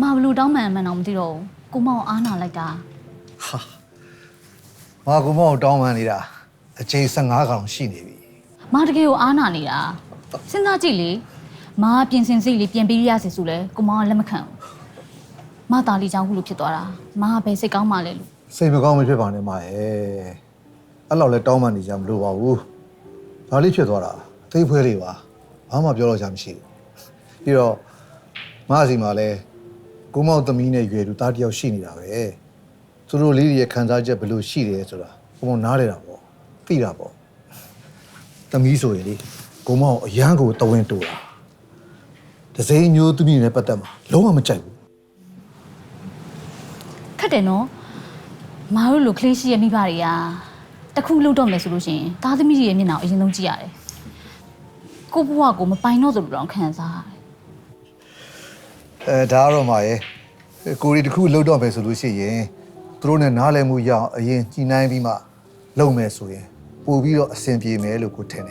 မဘလို့တောင်းမှန်မှန်တော့မသိတော့ဘူးကိုမောင်အားနာလိုက်တာငါကမောင်တောင်းပန်နေတာအချိန်15ခါလောက်ရှိနေပြီမတကယ်ကိုအားနာနေတာစဉ်းစားကြည့်လေမပြင်ဆင်စိတ်လေးပြန်ပြီးရစီဆိုလဲကိုမောင်ကလက်မခံဘူးမသားလေးချောင်းခုလိုဖြစ်သွားတာမကဘယ်စိတ်ကောင်းမှလဲလို့စိတ်မကောင်းမဖြစ်ပါနဲ့မရဲ့အဲ့လောက်လဲတောင်းပန်နေကြမလို့ပါဘူးဒါလေးဖြစ်သွားတာအသိဖွဲလေးပါဘာမှပြောတော့ချာမရှိဘူးပြီးတော့မအစီမှာလဲ ကိုမောင်သမီးနဲ့ရွယ်သူသားတစ်ယောက်ရှိနေတာပဲသူတို့လေးတွေရဲ့ခံစားချက်ဘယ်လိုရှိတယ်ဆိုတာကိုမောင်နားလဲတာပေါ့သိတာပေါ့သမီးဆိုရင်လေကိုမောင်အရန်ကိုတဝင်းတူတာဒစိမ့်မျိုးသမီးနဲ့ပတ်သက်မှာလုံးဝမကြိုက်ဘူးခက်တယ်နော်မတို့လိုကလေးရှိရဲ့မိဘတွေကတခုလုပ်တော့မယ်ဆိုလို့ရှိရင်သားသမီးတွေရဲ့မျက်နှာကိုအရင်ဆုံးကြည့်ရတယ်ကိုဘဝကိုမပိုင်တော့သလိုတော့ခံစားရတယ် အဲဒါကတော့မှာရဲ့ကိုရီတစ်ခုလှုပ်တော့မယ်ဆိုလို့ရှိရင်သူတို့နဲ့နားလည်မှုရအောင်အရင်ကြီးနှိုင်းပြီးမှလုပ်မယ်ဆိုရင်ပို့ပြီးတော့အဆင်ပြေမယ်လို့ကိုထင်တယ်